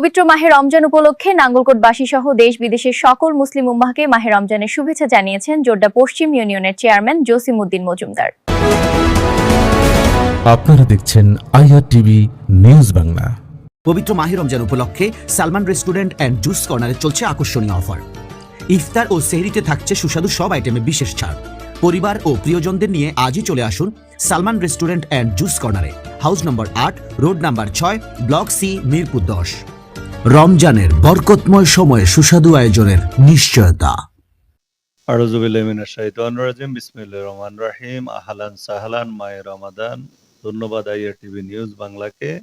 পবিত্র মাহে রমজান উপলক্ষে নাঙ্গলকোটবাসী সহ দেশ বিদেশের সকল মুসলিম উম্মাহকে মাহে রমজানের শুভেচ্ছা জানিয়েছেন জোড্ডা পশ্চিম ইউনিয়নের চেয়ারম্যান জসিমউদ্দিন মজুমদার। আপনারা দেখছেন আইআর টিভি নিউজ বাংলা। পবিত্র মাহে রমজান উপলক্ষে সালমান রেস্টুরেন্ট অ্যান্ড জুস কর্নারে চলছে আকর্ষণীয় অফার। ইফতার ও সেহরিতে থাকছে সুস্বাদু সব আইটেমে বিশেষ ছাড়। পরিবার ও প্রিয়জনদের নিয়ে আজই চলে আসুন সালমান রেস্টুরেন্ট অ্যান্ড জুস কর্নারে। হাউস নম্বর আট রোড নাম্বার ছয় ব্লক সি মিরপুর দশ। রমজানের বরকতময় সময়ে সুস্বাদু আয়োজনের নিশ্চয়তা। রাহিম। আহলান সাহলান মায়ে রমাদান। ধন্যবাদ আইআর টিভি নিউজ বাংলাকে।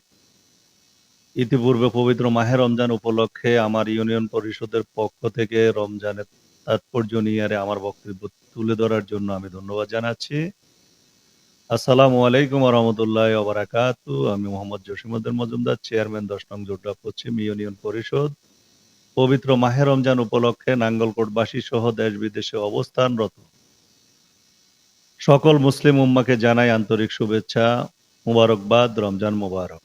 ইতিপূর্বে পবিত্র মাহে রমজান উপলক্ষে আমার ইউনিয়ন পরিষদের পক্ষ থেকে রমজানের তাৎপর্য নিয়ে আমার বক্তব্য তুলে ধরার জন্য আমি ধন্যবাদ জানাচ্ছি। আসসালামু আলাইকুম রহমতুল্লাহ ওবরাকাতু। আমি মোহাম্মদ জসিমুদ্দিন মজুমদার, চেয়ারম্যান, দশ নং জোড্ডা পশ্চিম ইউনিয়ন পরিষদ। পবিত্র মাহে রমজান উপলক্ষে নাঙ্গলকোটবাসী সহ দেশ বিদেশে অবস্থানরত সকল মুসলিম উম্মাকে জানাই আন্তরিক শুভেচ্ছা, মুবারকবাদ, রমজান মুবারক।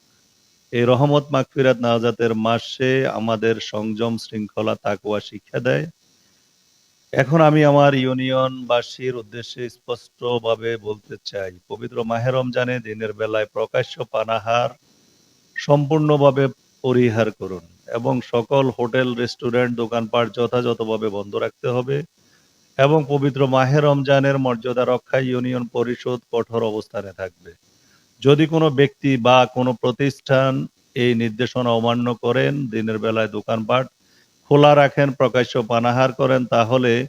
এই রহমত মাকফিরাত নাজাতের মাসে আমাদের সংযম শৃঙ্খলা তাকুয়া শিক্ষা দেয়। এখন আমি আমার ইউনিয়নবাসীর উদ্দেশ্যে স্পষ্টভাবে বলতে চাই, পবিত্র মাহে রমজানে দিনের বেলায় প্রকাশ্য পানাহার সম্পূর্ণভাবে পরিহার করুন এবং সকল হোটেল, রেস্টুরেন্ট, দোকানপাট যথাযথভাবে বন্ধ রাখতে হবে এবং পবিত্র মাহে রমজানের মর্যাদা রক্ষায় ইউনিয়ন পরিষদ কঠোর অবস্থানে থাকবে। যদি কোনো ব্যক্তি বা কোনো প্রতিষ্ঠান এই নির্দেশনা অমান্য করেন, দিনের বেলায় দোকানপাট খোলা রাখেন, প্রকাশ্য পানাহার করেন, তাহলে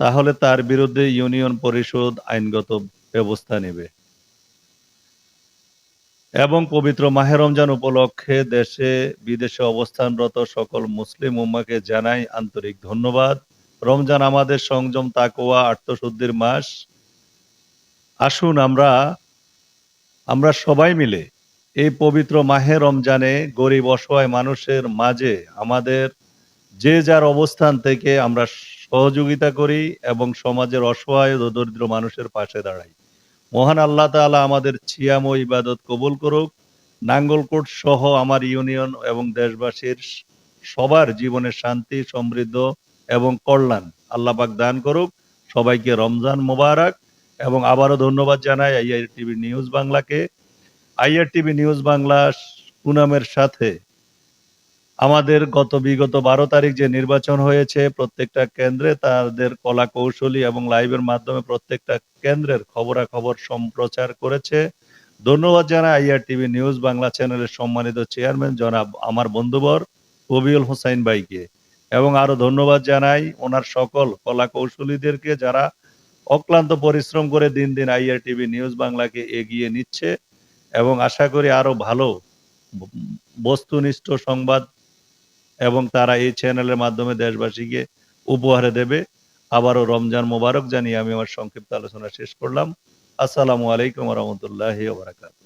তাহলে তার বিরুদ্ধে ইউনিয়ন পরিষদ আইনগত ব্যবস্থা নেবে। এবং পবিত্র মাহে রমজান উপলক্ষে দেশে বিদেশে অবস্থানরত সকল মুসলিম উম্মাকে জানাই আন্তরিক ধন্যবাদ। রমজান আমাদের সংযম তাকোয়া আত্মশুদ্ধির মাস। আসুন আমরা আমরা সবাই মিলে এই পবিত্র মাহে রমজানে গরিব অসহায় মানুষের মাঝে আমাদের যে যার অবস্থান থেকে আমরা সহযোগিতা করি এবং সমাজের অসহায় ও দরিদ্র মানুষের পাশে দাঁড়াই। মহান আল্লাহ তাআলা আমাদের ছিয়াম ইবাদত কবুল করুক। নাঙ্গলকোট সহ আমার ইউনিয়ন এবং দেশবাসীর সবার জীবনে শান্তি, সমৃদ্ধ এবং কল্যাণ আল্লাহ পাক দান করুক। সবাইকে রমজান মোবারক এবং আবারও ধন্যবাদ জানাই আইআর টিভি নিউজ বাংলাকে। আইআর টিভি নিউজ বাংলা সুনামের সাথে আমাদের গত বিগত বারো তারিখ যে নির্বাচন হয়েছে, প্রত্যেকটা কেন্দ্রে তাদের কলা কৌশলী এবং লাইভের মাধ্যমে প্রত্যেকটা কেন্দ্রের খবরাখবর সম্প্রচার করেছে। ধন্যবাদ জানাই আইআর টিভি নিউজ বাংলা চ্যানেলের সম্মানিত চেয়ারম্যান জনাব আমার বন্ধুবর কবিউল হোসাইন ভাইকে। এবং আরও ধন্যবাদ জানাই ওনার সকল কলা কৌশলীদেরকে যারা অক্লান্ত পরিশ্রম করে দিন দিন আইআর টিভি নিউজ বাংলাকে এগিয়ে নিচ্ছে। এবং আশা করি আরও ভালো বস্তুনিষ্ঠ সংবাদ এবং তারা এই চ্যানেলের মাধ্যমে দেশবাসীকে উপহারে দেবে। আবারও রমজান মোবারক জানিয়ে আমি আমার সংক্ষিপ্ত আলোচনা শেষ করলাম। আসসালামু আলাইকুম রহমতুল্লাহ বারাকাত